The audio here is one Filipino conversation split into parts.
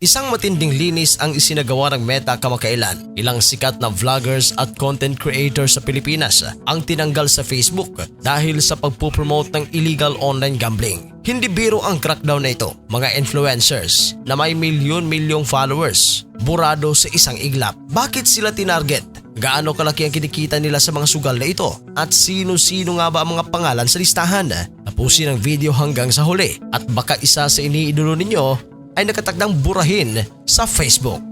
Isang matinding linis ang isinagawa ng Meta kamakailan. Ilang sikat na vloggers at content creators sa Pilipinas ang tinanggal sa Facebook dahil sa pagpupromote ng illegal online gambling. Hindi biro ang crackdown na ito, mga influencers na may milyon-milyong followers, burado sa isang iglap. Bakit sila tinarget? Gaano kalaki ang kinikita nila sa mga sugal na ito? At sino-sino nga ba ang mga pangalan sa listahan? Tapusin ang video hanggang sa huli at baka isa sa iniidolo ninyo ay nakatakdang burahin sa Facebook.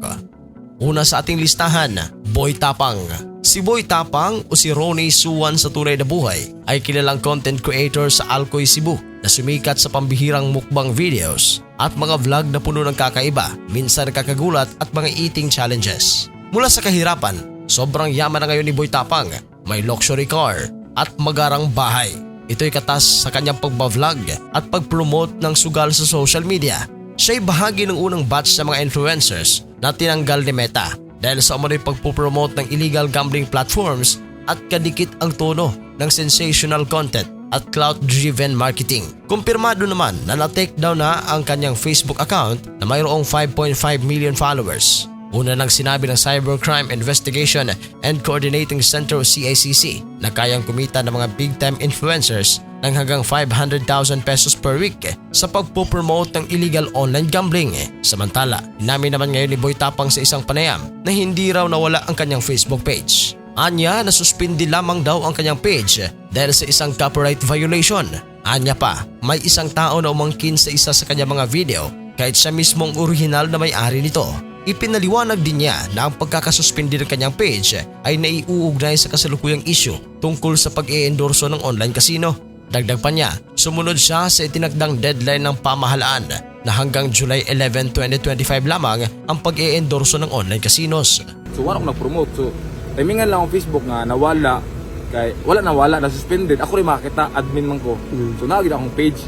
Una sa ating listahan, Boy Tapang. Si Boy Tapang o si Ronnie Suwan sa tunay na buhay ay kilalang content creator sa Alcoy, Cebu na sumikat sa pambihirang mukbang videos at mga vlog na puno ng kakaiba, minsan nakakagulat at mga eating challenges. Mula sa kahirapan, sobrang yaman na ngayon ni Boy Tapang, may luxury car at magarang bahay. Ito'y katas sa kanyang pagbablog at pag-promote ng sugal sa social media Siya'y bahagi ng unang batch sa mga influencers na tinanggal ni Meta dahil sa umano'y pagpupromote ng illegal gambling platforms at kadikit ang tono ng sensational content at clout-driven marketing. Kumpirmado naman na na-take down na ang kanyang Facebook account na mayroong 5.5 million followers. Una nang sinabi ng Cybercrime Investigation and Coordinating Center o CICC na kayang kumita ng mga big-time influencers ng hanggang 500,000 pesos per week sa pagpopromote ng illegal online gambling. Samantala, namin naman ngayon ni Boy Tapang sa isang panayam na hindi raw nawala ang kanyang Facebook page. Anya na suspindi lamang daw ang kanyang page dahil sa isang copyright violation. Anya pa, may isang tao na umangkin sa isa sa kanyang mga video kahit siya mismong original na may-ari nito. Ipinaliwanag din niya na ang pagkakasuspindi ng kanyang page ay naiuugnay sa kasalukuyang issue tungkol sa pag-i-endorso ng online casino. Dagdag pa niya, sumunod siya sa itinagdang deadline ng pamahalaan na hanggang July 11, 2025 lamang ang pag-i-endorso ng online casinos. So wala akong nag-promote. So timingan lang akong Facebook nga nawala kay wala nawala na suspended. Ako rin makita admin man ko. So naagid akong page.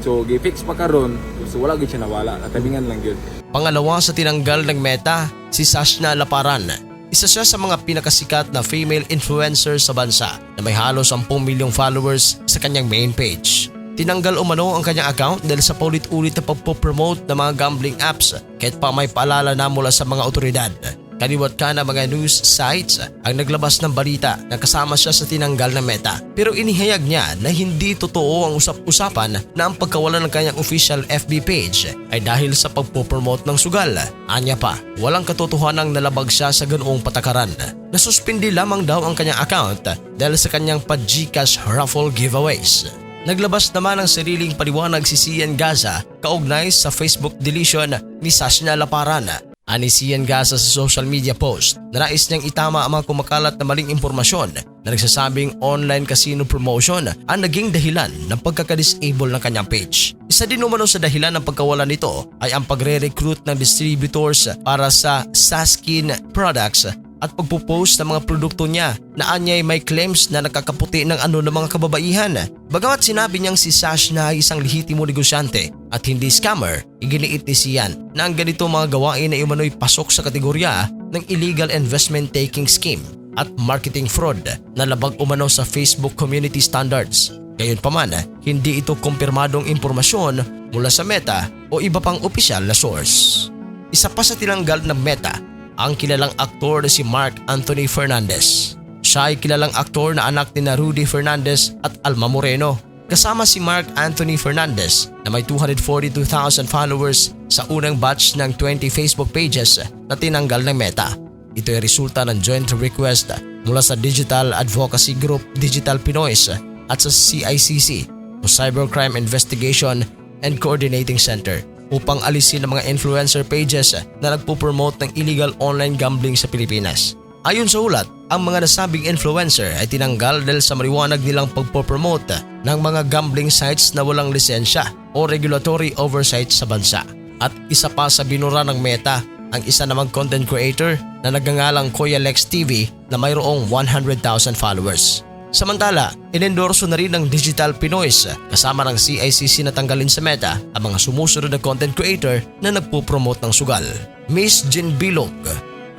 So gi-fix pa karon. So wala gid siya nawala. Natimingan lang gyud. Pangalawa sa tinanggal ng Meta, si Sashna Laparan. Isa siya sa mga pinakasikat na female influencer sa bansa na may halos 10 milyong followers sa kanyang main page. Tinanggal umano ang kanyang account dahil sa paulit-ulit na pagpopromote ng mga gambling apps kahit pa may paalala na mula sa mga otoridad. Kaliwat ka na mga news sites ang naglabas ng balita na kasama siya sa tinanggal na meta. Pero inihayag niya na hindi totoo ang usap-usapan na ang pagkawala ng kanyang official FB page ay dahil sa pagpopromote ng sugal. Anya pa, walang katotohanang nalabag siya sa ganoong patakaran. Nasuspindi lamang daw ang kanyang account dahil sa kanyang pa-Gcash raffle giveaways. Naglabas naman ng sariling paliwanag si Sian Gaza kaugnay sa Facebook deletion ni Sashna Laparan Ani Sian Gaza sa social media post na nais niyang itama ang mga kumakalat na maling impormasyon na nagsasabing online casino promotion ang naging dahilan ng pagkakadisable ng kanyang page. Isa din umano sa dahilan ng pagkawala nito ay ang pagre-recruit ng distributors para sa Saskin products at pagpo-post ng mga produkto niya na anyay may claims na nakakaputi ng ano ng mga kababaihan. Bagamat sinabi niyang si Sash na isang lehitimo negosyante at hindi scammer, iginiit ni Sian na ang ganito mga gawain ay umano'y pasok sa kategorya ng illegal investment taking scheme at marketing fraud na labag umano sa Facebook community standards. Gayunpaman, hindi ito kumpirmadong impormasyon mula sa Meta o iba pang opisyal na source. Isa pa sa tinanggal ng Meta ang kilalang aktor na si Mark Anthony Fernandez. Siya ay kilalang aktor na anak ni Rudy Fernandez at Alma Moreno. Kasama si Mark Anthony Fernandez na may 242,000 followers sa unang batch ng 20 Facebook pages na tinanggal ng Meta. Ito ay resulta ng joint request mula sa Digital Advocacy Group Digital Pinoys at sa CICC o Cybercrime Investigation and Coordinating Center upang alisin ang mga influencer pages na nagpo-promote ng illegal online gambling sa Pilipinas. Ayon sa ulat, ang mga nasabing influencer ay tinanggal dahil sa mariwanag nilang pagpo-promote ng mga gambling sites na walang lisensya o regulatory oversight sa bansa. At isa pa sa binura ng Meta ang isa namang content creator na nagngangalang Kuya Lex TV na mayroong 100,000 followers. Samantala, inendorso na rin ng Digital Pinoys kasama ng CICC na tanggalin sa meta ang mga sumusunod na content creator na nagpo-promote ng sugal. Miss Jin Bilog,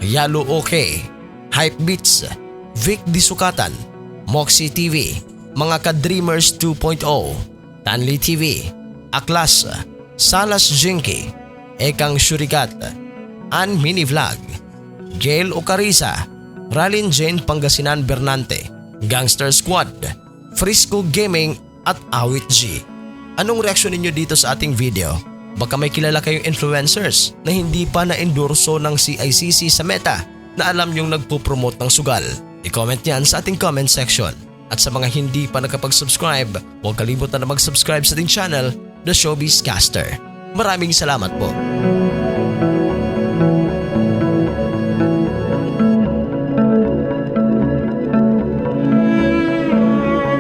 Yalo OK, Hype Beats, Vic Disukatan, Moxie TV, mga Ka-Dreamers 2.0, Tanli TV, Aklas, Salas Jinky, Ekang Shurikat, An Mini Vlog, Gail Ocarisa, Ralin Jane Pangasinan Bernante, Gangster Squad, Frisco Gaming at Awit G. Anong reaksyon ninyo dito sa ating video? Baka may kilala kayong influencers na hindi pa na-endorso ng CICC sa Meta na alam yung nagpo-promote ng sugal. I-comment yan sa ating comment section. At sa mga hindi pa nakapag-subscribe, huwag kalimutan na mag-subscribe sa ating channel, The Showbiz Caster. Maraming salamat po.